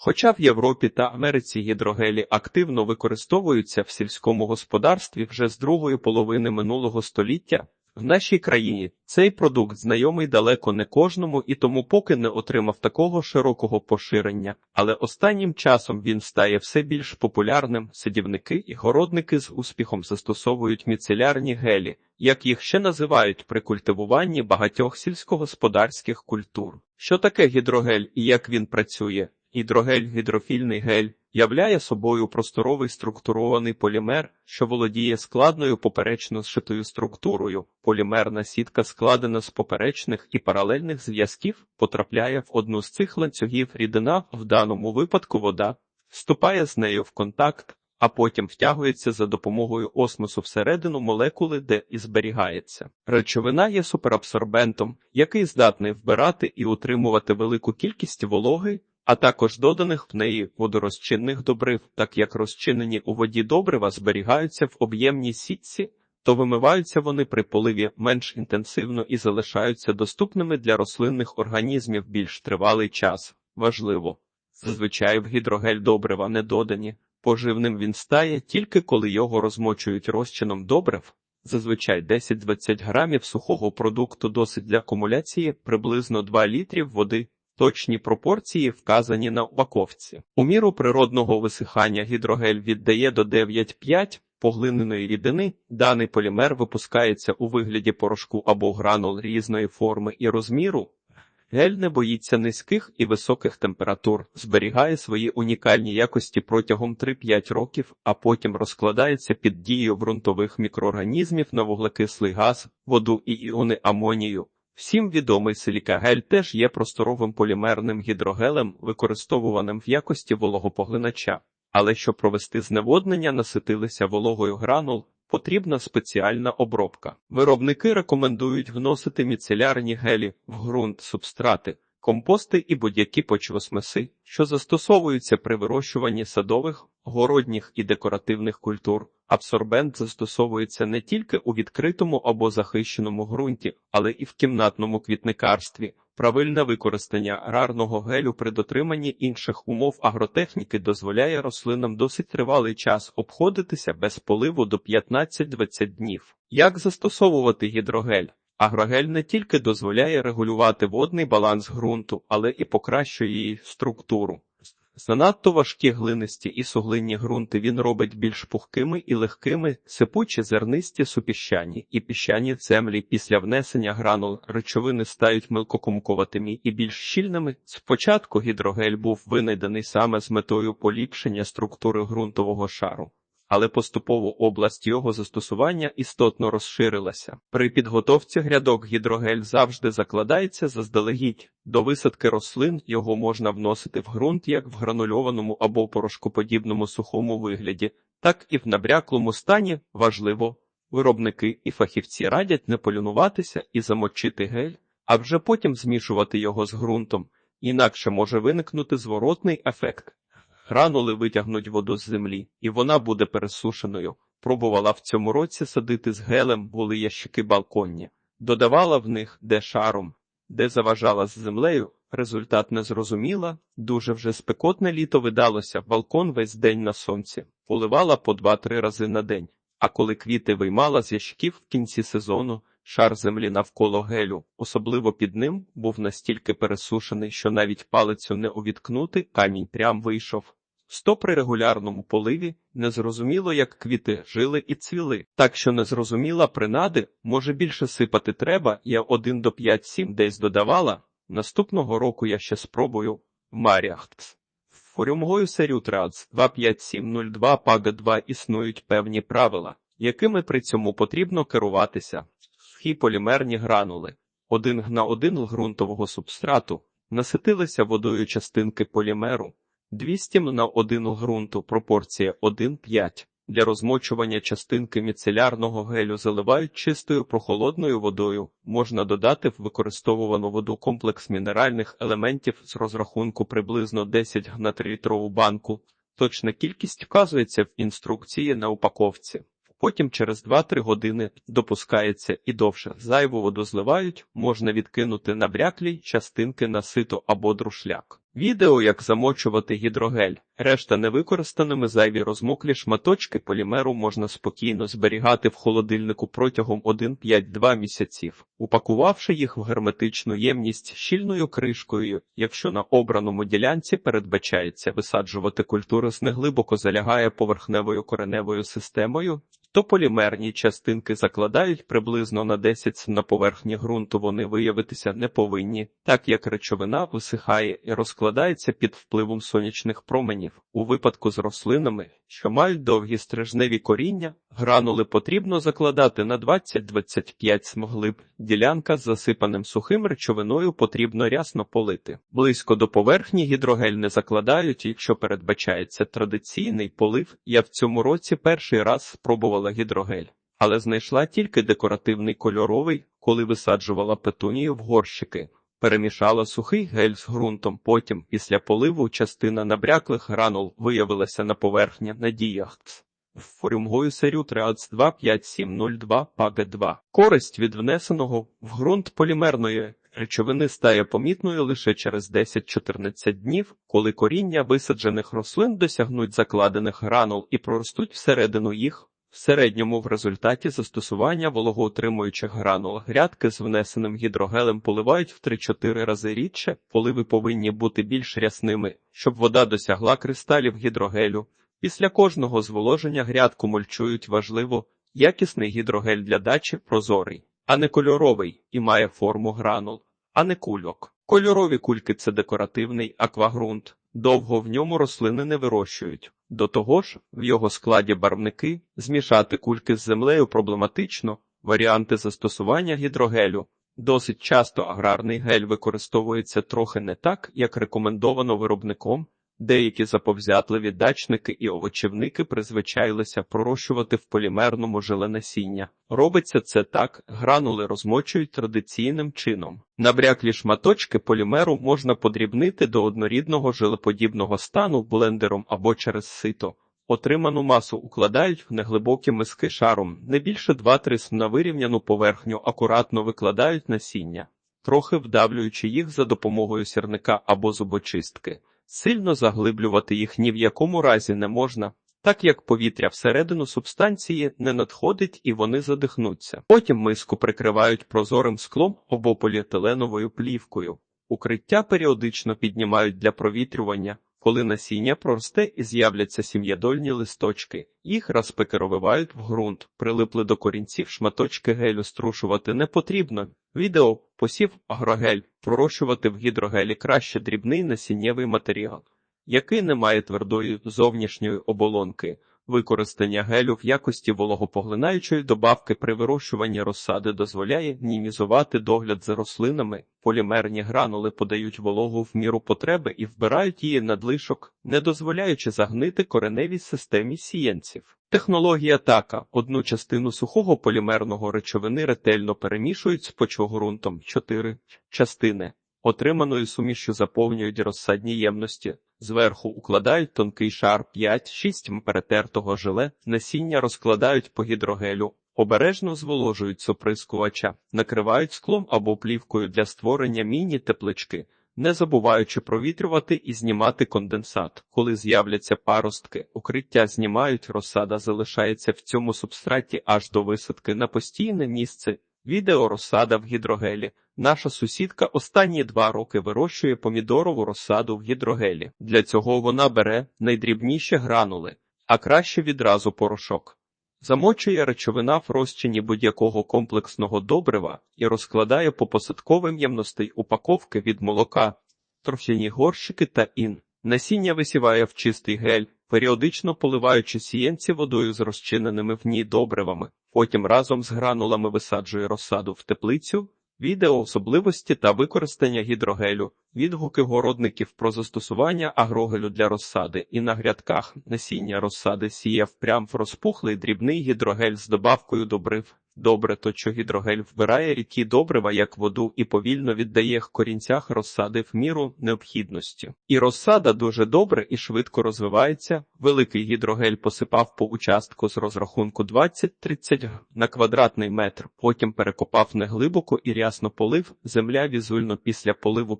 Хоча в Європі та Америці гідрогелі активно використовуються в сільському господарстві вже з другої половини минулого століття, в нашій країні цей продукт знайомий далеко не кожному і тому поки не отримав такого широкого поширення, але останнім часом він стає все більш популярним. Сидівники і городники з успіхом застосовують міцелярні гелі, як їх ще називають при культивуванні багатьох сільськогосподарських культур. Що таке гідрогель і як він працює? Гідрогель гідрофільний гель являє собою просторовий структурований полімер, що володіє складною поперечно зшитою структурою. Полімерна сітка, складена з поперечних і паралельних зв'язків, потрапляє в одну з цих ланцюгів рідина, в даному випадку вода, вступає з нею в контакт, а потім втягується за допомогою осмосу всередину молекули, де і зберігається. Речовина є суперабсорбентом, який здатний вбирати і утримувати велику кількість вологи, а також доданих в неї водорозчинних добрив, так як розчинені у воді добрива зберігаються в об'ємній сітці, то вимиваються вони при поливі менш інтенсивно і залишаються доступними для рослинних організмів більш тривалий час. Важливо. Зазвичай в гідрогель добрива не додані. Поживним він стає тільки коли його розмочують розчином добрив. Зазвичай 10-20 грамів сухого продукту досить для акумуляції приблизно 2 літрів води. Точні пропорції вказані на упаковці. У міру природного висихання гідрогель віддає до 9,5 поглиненої рідини. Даний полімер випускається у вигляді порошку або гранул різної форми і розміру. Гель не боїться низьких і високих температур, зберігає свої унікальні якості протягом 3-5 років, а потім розкладається під дією ґрунтових мікроорганізмів на вуглекислий газ, воду і іони амонію. Всім відомий силікагель теж є просторовим полімерним гідрогелем, використовуваним в якості вологопоглинача. Але щоб провести зневоднення, наситилися вологою гранул, потрібна спеціальна обробка. Виробники рекомендують вносити міцелярні гелі в ґрунт, субстрати, компости і будь-які почвосмеси, що застосовуються при вирощуванні садових, городніх і декоративних культур. Абсорбент застосовується не тільки у відкритому або захищеному ґрунті, але і в кімнатному квітникарстві. Правильне використання аграрного гелю при дотриманні інших умов агротехніки дозволяє рослинам досить тривалий час обходитися без поливу до 15-20 днів. Як застосовувати гідрогель? Агрогель не тільки дозволяє регулювати водний баланс ґрунту, але і покращує її структуру. Занадто важкі глинисті і суглинні ґрунти він робить більш пухкими і легкими, сипучі зернисті супіщані і піщані землі після внесення гранул речовини стають мелкокумкуватими і більш щільними. Спочатку гідрогель був винайдений саме з метою поліпшення структури ґрунтового шару. Але поступово область його застосування істотно розширилася. При підготовці грядок гідрогель завжди закладається заздалегідь. До висадки рослин його можна вносити в ґрунт як в гранульованому або порошкоподібному сухому вигляді, так і в набряклому стані важливо. Виробники і фахівці радять не полюнуватися і замочити гель, а вже потім змішувати його з ґрунтом, інакше може виникнути зворотний ефект. Гранули витягнуть воду з землі, і вона буде пересушеною. Пробувала в цьому році садити з гелем, були ящики балконні, додавала в них де шаром, де заважала з землею. Результат не зрозуміла, дуже вже спекотне літо видалося, балкон весь день на сонці, поливала по два-три рази на день. А коли квіти виймала з ящиків в кінці сезону, шар землі навколо гелю, особливо під ним, був настільки пересушений, що навіть палицю не увіткнути, камінь прям вийшов. Сто при регулярному поливі незрозуміло, як квіти жили і цвіли, так що незрозуміла принади, може більше сипати треба, я один до п'ять сім десь додавала. Наступного року я ще спробую Маріахтс. Форюмгою серію Трац 25702 пага 2 існують певні правила, якими при цьому потрібно керуватися. Схі полімерні гранули, один на один ґрунтового субстрату, наситилися водою частинки полімеру. 200 на 1 ґрунту пропорція 1,5. Для розмочування частинки міцелярного гелю заливають чистою прохолодною водою. Можна додати в використовувану воду комплекс мінеральних елементів з розрахунку приблизно 10 на 3-літрову банку. Точна кількість вказується в інструкції на упаковці. Потім через 2-3 години допускається і довше. Зайву воду зливають, можна відкинути набряклі частинки на сито або друшляк. Відео, як замочувати гідрогель. Решта невикористаними зайві розмоклі шматочки полімеру можна спокійно зберігати в холодильнику протягом 1-5-2 місяців, упакувавши їх в герметичну ємність щільною кришкою. Якщо на обраному ділянці передбачається висаджувати культури з неглибоко залягає поверхневою кореневою системою, то полімерні частинки закладають приблизно на 10 см на поверхні ґрунту вони виявитися не повинні, так як речовина висихає і розкладається під впливом сонячних променів. У випадку з рослинами, що мають довгі стрижневі коріння, гранули потрібно закладати на 20-25 см глиб. Ділянка з засипаним сухим речовиною потрібно рясно полити. Близько до поверхні гідрогель не закладають, якщо передбачається традиційний полив. Я в цьому році перший раз спробувала гідрогель, але знайшла тільки декоративний кольоровий, коли висаджувала петунію в горщики. Перемішала сухий гель з ґрунтом. Потім, після поливу, частина набряклих гранул виявилася на поверхні на діях. Форюмгою серію 25702 паг 2 Користь від внесеного в ґрунт полімерної речовини стає помітною лише через 10-14 днів, коли коріння висаджених рослин досягнуть закладених гранул і проростуть всередину їх. В середньому в результаті застосування вологоутримуючих гранул грядки з внесеним гідрогелем поливають в 3-4 рази рідше, поливи повинні бути більш рясними, щоб вода досягла кристалів гідрогелю. Після кожного зволоження грядку мульчують важливо, якісний гідрогель для дачі прозорий, а не кольоровий і має форму гранул, а не кульок. Кольорові кульки це декоративний аквагрунт. Довго в ньому рослини не вирощують. До того ж, в його складі барвники змішати кульки з землею проблематично, варіанти застосування гідрогелю. Досить часто аграрний гель використовується трохи не так, як рекомендовано виробником. Деякі заповзятливі дачники і овочівники призвичайлися пророщувати в полімерному жиле насіння. Робиться це так, гранули розмочують традиційним чином. Набряклі шматочки полімеру можна подрібнити до однорідного жилеподібного стану блендером або через сито. Отриману масу укладають в неглибокі миски шаром, не більше 2-3 см на вирівняну поверхню акуратно викладають насіння, трохи вдавлюючи їх за допомогою сірника або зубочистки. Сильно заглиблювати їх ні в якому разі не можна, так як повітря всередину субстанції не надходить і вони задихнуться. Потім миску прикривають прозорим склом або поліетиленовою плівкою. Укриття періодично піднімають для провітрювання. Коли насіння просте і з'являться сім'ядольні листочки, їх розпекеровивають в ґрунт, прилипли до корінців шматочки гелю струшувати не потрібно. Відео посів агрогель, пророщувати в гідрогелі краще дрібний насіннєвий матеріал, який не має твердої зовнішньої оболонки. Використання гелю в якості вологопоглинаючої добавки при вирощуванні розсади дозволяє мінімізувати догляд за рослинами. Полімерні гранули подають вологу в міру потреби і вбирають її надлишок, не дозволяючи загнити кореневій системі сіянців. Технологія така: одну частину сухого полімерного речовини ретельно перемішують з почвогрунтом, чотири частини. Отриманою сумішю заповнюють розсадні ємності. Зверху укладають тонкий шар 5-6 м перетертого желе, насіння розкладають по гідрогелю, обережно зволожують соприскувача, накривають склом або плівкою для створення міні-теплички, не забуваючи провітрювати і знімати конденсат. Коли з'являться паростки, укриття знімають, розсада залишається в цьому субстраті аж до висадки на постійне місце. Відео розсада в гідрогелі. Наша сусідка останні два роки вирощує помідорову розсаду в гідрогелі. Для цього вона бере найдрібніші гранули, а краще відразу порошок. Замочує речовина в розчині будь-якого комплексного добрива і розкладає по посадковим ємностей упаковки від молока, торфяні горщики та ін. Насіння висіває в чистий гель, періодично поливаючи сієнці водою з розчиненими в ній добривами. Потім разом з гранулами висаджує розсаду в теплицю. Відео особливості та використання гідрогелю, відгуки городників про застосування агрогелю для розсади і на грядках насіння розсади сіяв прям в розпухлий дрібний гідрогель з добавкою добрив. Добре, то що гідрогель вбирає рідкі добрива як воду і повільно віддає корінцях розсади в міру необхідності. І розсада дуже добре і швидко розвивається. Великий гідрогель посипав по участку з розрахунку 20-30 на квадратний метр, потім перекопав неглибоко і рясно полив. Земля візуально після поливу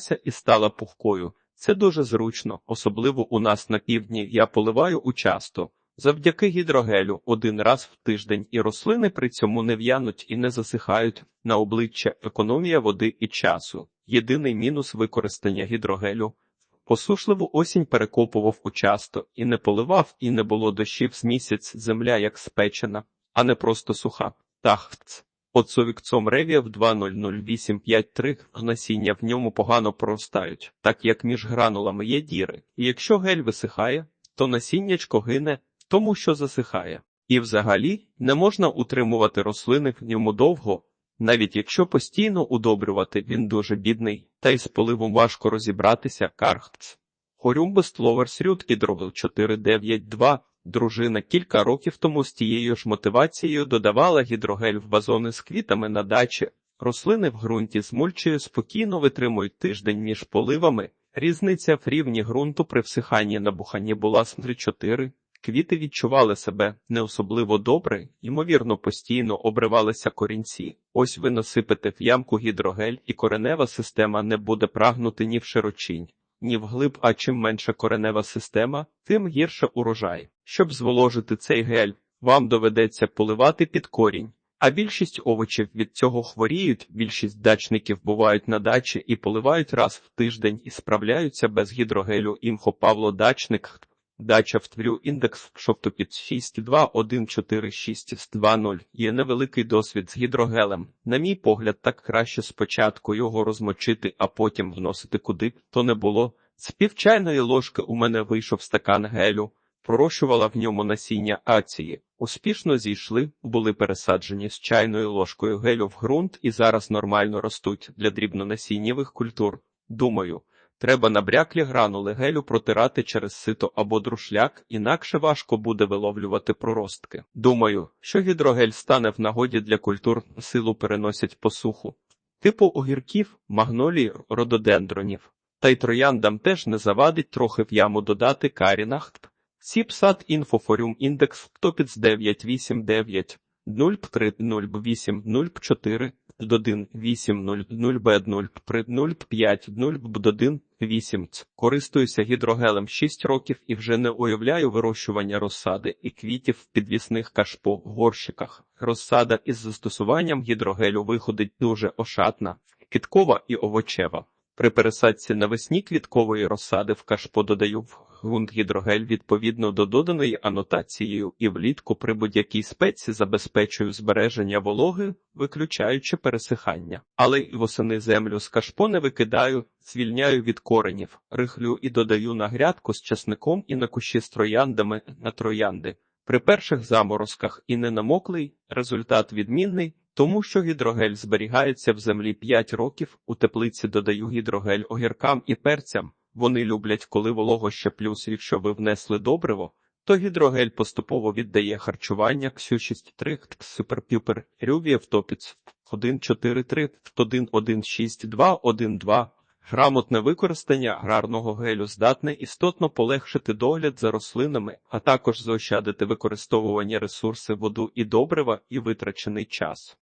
піднялася і стала пухкою. Це дуже зручно, особливо у нас на півдні я поливаю участо. Завдяки гідрогелю один раз в тиждень і рослини при цьому не в'януть і не засихають на обличчя економія води і часу. Єдиний мінус використання гідрогелю. Посушливу осінь перекопував участо і не поливав, і не було дощів з місяць земля як спечена, а не просто суха. Тахц. Оцовікцом ревіав 200853 насіння в ньому погано проростають, так як між гранулами є діри. І якщо гель висихає, то насіннячко гине, тому що засихає. І взагалі не можна утримувати рослини в ньому довго, навіть якщо постійно удобрювати, він дуже бідний, та й з поливом важко розібратися кархц. Хорюмбес Ловерсрюд Ідрогл 492 Дружина кілька років тому з тією ж мотивацією додавала гідрогель в вазони з квітами на дачі. Рослини в ґрунті з мульчею спокійно витримують тиждень між поливами. Різниця в рівні ґрунту при всиханні набуханні була з 3-4. Квіти відчували себе не особливо добре, ймовірно, постійно обривалися корінці. Ось ви насипете в ямку гідрогель, і коренева система не буде прагнути ні в широчинь, ні вглиб, а чим менша коренева система, тим гірше урожай. Щоб зволожити цей гель, вам доведеться поливати під корінь. А більшість овочів від цього хворіють, більшість дачників бувають на дачі і поливають раз в тиждень і справляються без гідрогелю. Імхо Павло Дачник, дача в тврю індекс шоптопід 6214620. Є невеликий досвід з гідрогелем. На мій погляд, так краще спочатку його розмочити, а потім вносити куди б то не було. З півчайної ложки у мене вийшов стакан гелю. Пророщувала в ньому насіння акції. Успішно зійшли, були пересаджені з чайною ложкою гелю в ґрунт і зараз нормально ростуть для дрібнонасіннєвих культур. Думаю, треба набряклі гранули гелю протирати через сито або друшляк, інакше важко буде виловлювати проростки. Думаю, що гідрогель стане в нагоді для культур, силу переносять посуху. Типу огірків, магнолій, рододендронів. Та й трояндам теж не завадить трохи в яму додати карінахт. Сіпсат інфофорум індекс топіц 989 03008 04 1 800 б 0 при 05 0 1 8 Користуюся гідрогелем 6 років і вже не уявляю вирощування розсади і квітів в підвісних кашпо горщиках. Розсада із застосуванням гідрогелю виходить дуже ошатна, кіткова і овочева. При пересадці навесні квіткової розсади в кашпо додаю в ґрунт гідрогель відповідно до доданої анотацією і влітку при будь-якій спеці забезпечую збереження вологи, виключаючи пересихання. Але й восени землю з кашпо не викидаю, звільняю від коренів, рихлю і додаю на грядку з часником і на кущі з трояндами на троянди. При перших заморозках і не намоклий, результат відмінний, тому що гідрогель зберігається в землі 5 років, у теплиці додаю гідрогель огіркам і перцям. Вони люблять, коли волого ще плюс, якщо ви внесли добриво, то гідрогель поступово віддає харчування Ксю63 суперпюпер Рювієв топіц 143 116212 Грамотне використання аграрного гелю здатне істотно полегшити догляд за рослинами, а також заощадити використовування ресурси воду і добрива і витрачений час.